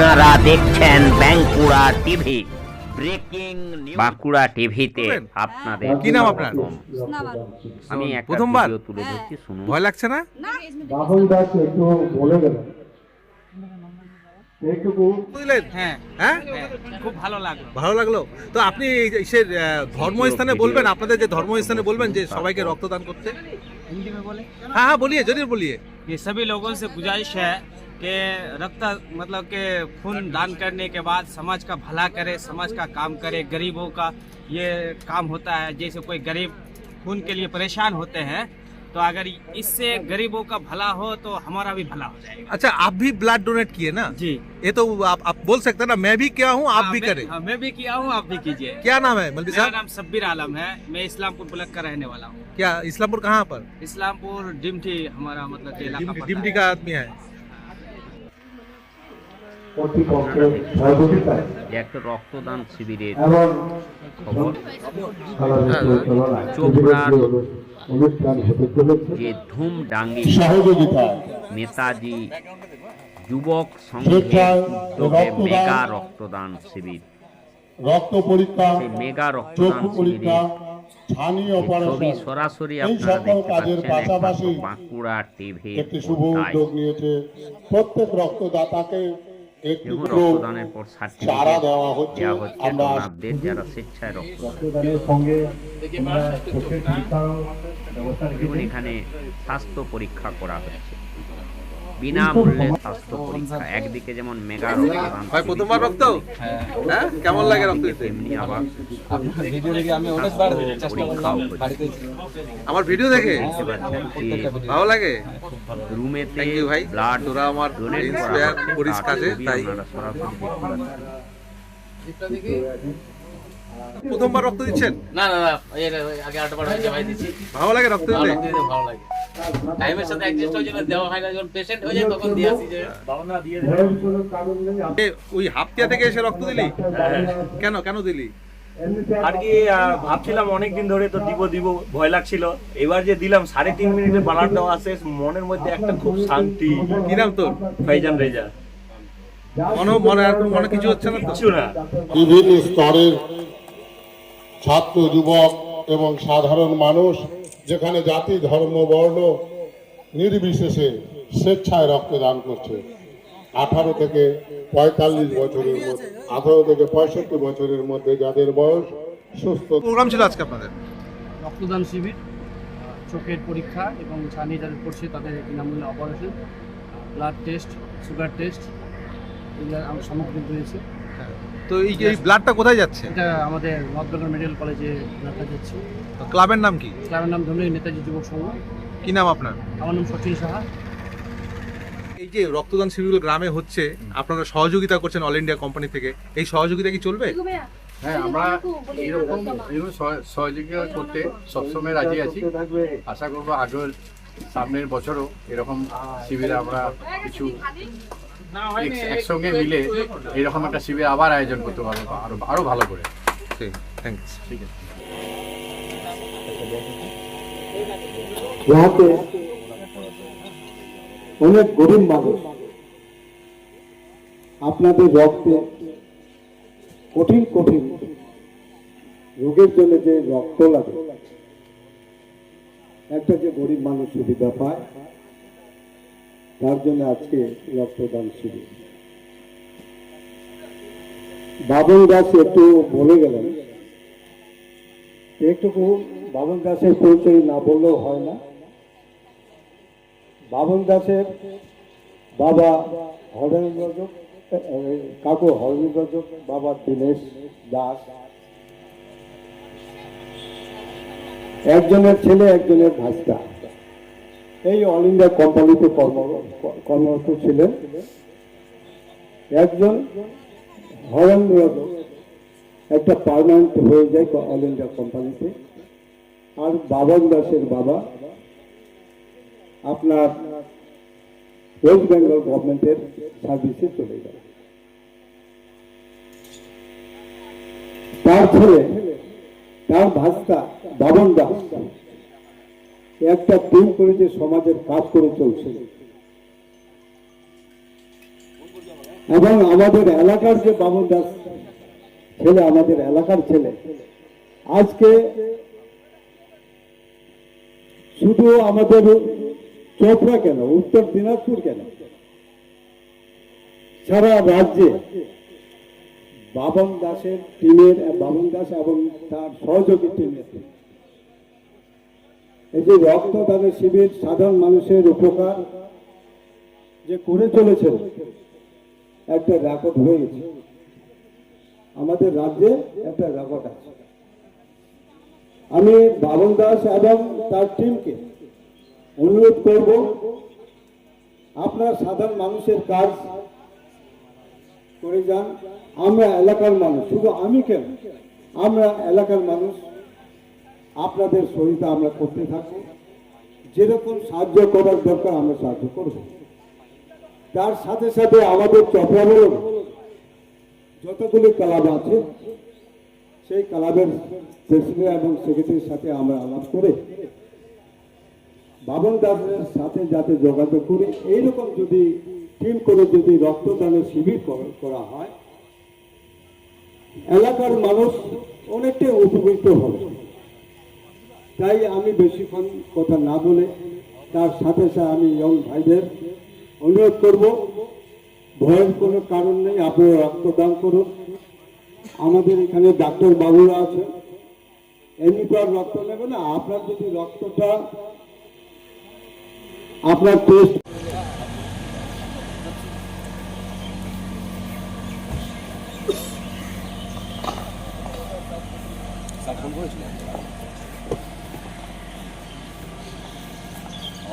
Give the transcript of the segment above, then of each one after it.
আপনারা দেখছেন TV. Breaking Bankura টিভিতে আপনাদের কি নাম আপনার? আমি প্রথমবার। তুলে ধরছি শুনুন। ভয় লাগছে না? হ্যাঁ? খুব ভালো লাগল। তো আপনি বলবেন আপনাদের যে ধর্মস্থানে বলবেন যে সবাইকে রক্তদান করতে? হ্যাঁ হ্যাঁ বলিয়ে জরুর বলিয়ে। ये লোক लोगों कि रक्त मतलब के खून दान करने के बाद समाज का भला करे समाज का काम करे गरीबों का ये काम होता है। जैसे कोई गरीब खून के लिए परेशान होते हैं तो अगर इससे गरीबों का भला हो तो हमारा भी भला हो जाएगा। अच्छा आप भी ब्लड डोनेट किए ना? जी। ये तो आप आप बोल सकते हैं ना मैं भी किया हूँ आप आ, भी करें। आ, मैं भी किया हूँ आप भी कीजिए। क्या नाम है मेरा नाम सब्बीर आलम है मैं इस्लामपुर ब्लॉक का रहने वाला हूँ। क्या इस्लामपुर कहाँ पर? इस्लामपुर डिमठी हमारा मतलब डिमठी का आदमी है। একটা রক্তদান শিবিরের খবর। চোপড়ার যে ধুমডাঙ্গি নেতাজি যুবক সংঘের মেগা রক্তদান শিবির। রক্ত পরীক্ষা মেগা রক্তদান শিবিরে ছবি সরাসরি আপনারা দেখতে পাচ্ছেন বাঁকুড়া টিভি একটি শুভ উদ্যোগ নিয়েছে। প্রত্যেক রক্তদাতাকে এবং রক্তদানের পর সার্টিফিকেট দেওয়া হচ্ছে যারা স্বেচ্ছায় এখানে স্বাস্থ্য পরীক্ষা করা হচ্ছে। বিনামূল্যে স্বাস্থ্য পরীক্ষা। একদিকে যেমন মেগা ভাই প্রথমবার রক্ত? হ্যাঁ। কেমন লাগে রক্ত দিতে তেমনি আবার ভিডিও দেখে আমি অনেকবার চেষ্টা করলাম বাড়িতে। আমার ভিডিও দেখে? দেখতে পাচ্ছেন যে ভালো লাগে? রুমেতে থ্যাংক ইউ ভাই। ব্লাড তোরা আমার ডোনেট করা ছবি তাই। আপনারা সরাসরি দেখতে পাচ্ছেন। প্রথমবার রক্ত দিচ্ছেন? না না না এর আগে আটবার হয়েছে ভাই দিচ্ছি। ভালো লাগে রক্ত দিতে? ভালো লাগে টাইমের সাথে অ্যাডজাস্ট হয়ে যাবে দেওয়া হয় না যখন পেশেন্ট হয়ে যায় তখন দিয়ে আসি যে। কারণ নেই এ, ওই হাফতিয়া থেকে এসে রক্ত দিলি? কেন কেন দিলি? আর কি ভাবছিলাম অনেকদিন ধরে তো দিব দিব ভয় লাগছিল। এবার যে দিলাম সাড়ে তিন মিনিটে বালার দেওয়া আছে মনের মধ্যে একটা খুব শান্তি। কি নাম তোর? ফাইজান রেজা। মনে মনে আর মনে কিছু হচ্ছে না কিছু না। বিভিন্ন স্তরের ছাত্র যুবক এবং সাধারণ মানুষ যেখানে জাতি ধর্ম বর্ণ নির্বিশেষে স্বেচ্ছায় রক্তদান করছে। আঠারো থেকে পঁয়তাল্লিশ বছরের মধ্যে আঠারো থেকে পঁয়ষট্টি বছরের মধ্যে যাদের বয়স সুস্থ প্রোগ্রাম ছিল আজকে আপনাদের? রক্তদান শিবির চোখের পরীক্ষা এবং ছানি যাদের করছে তাদের বিনামূল্যে operation blood test sugar test এগুলো আমার সামগ্রিক রয়েছে। তো এই এই ব্লাডটা কোথায় যাচ্ছে? এটা আমাদের নর্থ মেডিকেল কলেজে ব্লাডটা যাচ্ছে। ক্লাবের নাম কি? ক্লাবের নাম ধরলে নেতাজি যুবক সংঘ কি নাম আপনার? আমার নাম সচিন সাহা। এই যে রক্তদান শিবিরগুলো গ্রামে হচ্ছে আপনারা সহযোগিতা করছেন অল ইন্ডিয়া কোম্পানি থেকে। এই সহযোগিতা কি চলবে? হ্যাঁ আমরা এরকম এরকম সহযোগিতা করতে সবসময় রাজি আছি। আশা করব আগের সামনের বছরও এরকম শিবিরে আমরা কিছু একসঙ্গে মিলে এরকম একটা শিবির আবার আয়োজন করতে পারব আরও আরও ভালো করে। ঠিক থ্যাংকস ঠিক আছে। যাতে অনেক গরিব মানুষ আপনাদের রক্তে কঠিন কঠিন রোগের জন্য যে রক্ত লাগে একটা যে গরিব মানুষ সুবিধা পায় তার জন্য আজকে রক্তদান শিবির বাবন দাস একটু বলে গেলেন। একটুকু বাবন দাসের পরিচয় না বললেও হয় না। বাবন দাসের বাবা হরেন্দ্র রজক কাকু হরেন্দ্র রজক বাবা দীনেশ দাস। একজনের ছেলে, একজনের ভাস্তা এই অল ইন্ডিয়া কোম্পানিতে কর্মরত ছিলেন। একজন রজক একটা পার্মানেন্ট হয়ে যায় অল ইন্ডিয়া কোম্পানিতে আর বাবন দাসের বাবা আপনার ওয়েস্ট বেঙ্গল গভর্নমেন্টের সার্ভিসে চলে যায় তার ছেলে তার ভাস্তা বাবন দাস একটা টিম করেছে সমাজের কাজ করে চলছে। এবং আমাদের এলাকার যে বামন দাস ছেলে, আমাদের এলাকার ছেলে, আজকে শুধু আমাদের চোপড়া কেন, উত্তর দিনাজপুর কেন? সারা রাজ্যে বাবন দাসের টিমের বাবন দাস এবং তার সহযোগী টিমের যে রক্তদানের শিবির সাধারণ মানুষের উপকার যে করে চলেছেন একটা রেকর্ড হয়ে গেছে আমাদের রাজ্যে একটা রেকর্ড আছে। আমি বাবন দাস এবং তার টিমকে অনুরোধ করব, আপনার সাধারণ মানুষের কাজ করে যান। আমরা এলাকার মানুষ, শুধু আমি কেন? আমরা এলাকার মানুষ আপনাদের সহিতা আমরা করতে থাকব। যেরকম সাহায্য করার দরকার আমরা সাহায্য করব। তার সাথে সাথে আমাদের চট্টগ্রামের যতগুলি ক্লাব আছে, সেই ক্লাবের প্রেসিডেন্ট এবং সেক্রেটারির সাথে আমরা আলাপ করে বাবন দাসের সাথে যাতে যোগাযোগ করি। এইরকম যদি টিম করে যদি রক্তদানের শিবির করা হয়, এলাকার মানুষ অনেকটাই উপকৃত হবে। তাই আমি বেশিক্ষণ কথা না বলে তার সাথে সাথে আমি ইয়ং ভাইদের অনুরোধ করব, ভয়ের কোনো কারণ নেই আপনারা রক্তদান করুন। আমাদের এখানে ডাক্তার বাবুরা আছে। এমনি তো আর রক্ত নেবে না, আপনার যদি রক্তটা আপনার টেস্ট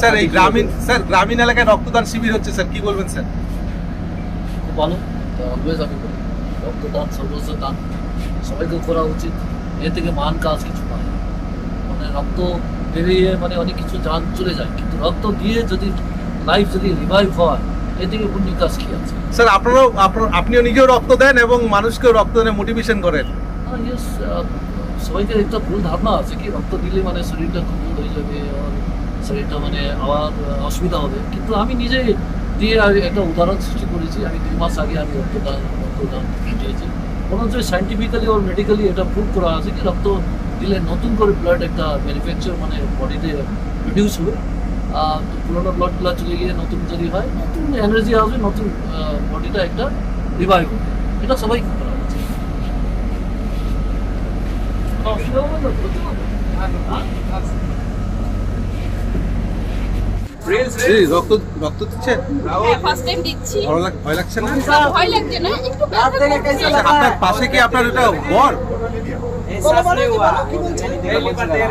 স্যার এই গ্রামীণ স্যার গ্রামীণ এলাকায় রক্তদান শিবির হচ্ছে স্যার কি বলবেন স্যার? খুব ভালো। অলওয়েজ আমি করি রক্তদান দান সবাইকে করা উচিত। এ থেকে মহান কাজ কিছু নয়। মানে রক্ত বেরিয়ে মানে অনেক কিছু জান চলে যায় কিন্তু রক্ত দিয়ে যদি লাইফ যদি রিভাইভ হয় এ থেকে পুণ্য কাজ কি আছে? স্যার আপনারাও আপনিও নিজেও রক্ত দেন এবং মানুষকেও রক্তদানে মোটিভেশন করেন। ইয়েস সবাইকে একটা ভুল ধারণা আছে কি? রক্ত দিলে মানে শরীরটা দুর্বল হয়ে যাবে শরীরটা মানে আবার অসুবিধা হবে। কিন্তু আমি নিজে দিয়ে একটা উদাহরণ সৃষ্টি করেছি। আমি দুই মাস আগে আমি রক্তদান রক্তদান দিয়েছি বরঞ্চ সাইন্টিফিক্যালি ওর মেডিকেলি এটা প্রুভ করা আছে কি, রক্ত দিলে নতুন করে ব্লাড একটা ম্যানুফ্যাকচার মানে বডিতে প্রডিউস হবে। পুরোনো ব্লাডগুলো চলে গিয়ে নতুন তৈরি হয়, নতুন এনার্জি আসবে, নতুন বডিটা একটা রিভাইভ হবে। এটা সবাইকে করা উচিত অসুবিধা হবে না, করতে হবে। এই, রক্ত রক্ত দিচ্ছেন ফার্স্ট টাইম দিচ্ছি। ভয় লাগছে না? ভয় লাগছে না একটু ব্যথা করছে। আপনার পাশে কি আপনার এটা বর?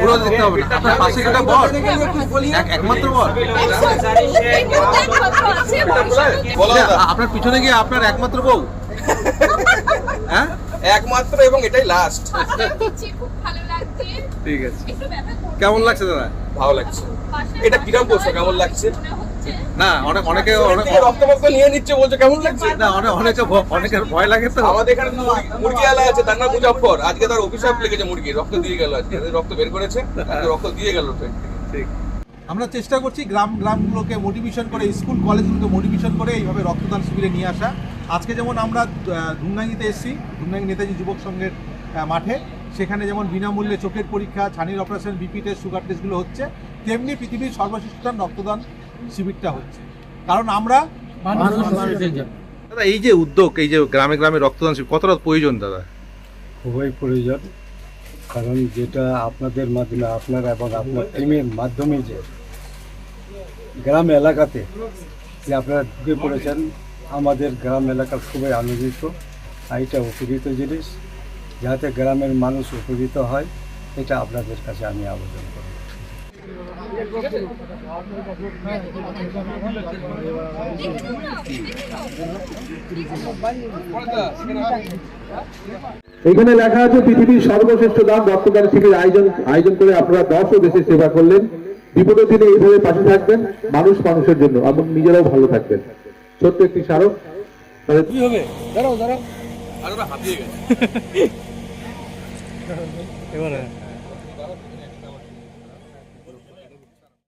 পুরো দেখতে হবে আপনার পাশে কি এটা বর? একমাত্র বর? আচ্ছা, আপনার পিছনে গিয়ে আপনার একমাত্র বউ? হ্যাঁ? একমাত্র এবং এটাই লাস্ট ঠিক আছে। কেমন লাগছে দাদা? ভালো লাগছে। এটা কিরম করছ? কেমন লাগছে? না অনেক অনেকে অনেক রক্ত রক্ত নিয়ে নিচ্ছে বলছো কেমন লাগছে? না অনেক অনেকে ভ- অনেকের ভয় লাগে তো। আমাদের এখানে তো মুরগি- মুরগি আলা আছে তার নাম মুজাফর আজকে তার অভিশাপ লেগেছে মুরগি রক্ত দিয়ে গেল আজকে। রক্ত বের করেছে রক্ত দিয়ে গেল ঠিক। আমরা চেষ্টা করছি গ্রাম গ্রামগুলোকে মোটিভেশন করে স্কুল কলেজগুলোকে মোটিভেশন করে এইভাবে রক্তদান শিবিরে নিয়ে আসা। আজকে যেমন আমরা ধুমনাঙ্গিতে এসেছি ধুমনাঙ্গি নেতাজি যুবক সংঘের মাঠে। সেখানে যেমন বিনামূল্যে চোখের পরীক্ষা ছানির অপারেশন বিপি টেস্ট সুগার টেস্টগুলো হচ্ছে তেমনি পৃথিবীর সর্বশ্রেষ্ঠ রক্তদান শিবিরটা হচ্ছে। কারণ আমরা দাদা এই যে উদ্যোগ এই যে গ্রামে গ্রামে রক্তদান শিবির কতটা প্রয়োজন দাদা? খুবই প্রয়োজন। কারণ যেটা আপনাদের মাধ্যমে আপনার এবং আপনার টিমের মাধ্যমে যে গ্রাম এলাকাতে যে আপনারা ঢুকে পড়েছেন আমাদের গ্রাম এলাকার খুবই আনন্দিত। এটা উপকৃত জিনিস। যাতে গ্রামের মানুষ উপকৃত হয়, এটা আপনাদের কাছে আমি আবেদন করি এখানে লেখা আছে, পৃথিবীর সর্বশ্রেষ্ঠ দান রক্তদান শিবির আয়োজন আয়োজন করে আপনারা দশ ও দেশের সেবা করলেন। বিপদের দিনে এইভাবে পাশে থাকবেন, মানুষ মানুষের জন্য এবং নিজেরাও ভালো থাকবেন। ছোট্ট একটি স্মারক তাহলে আর ওরা হাতিয়ে গেছে।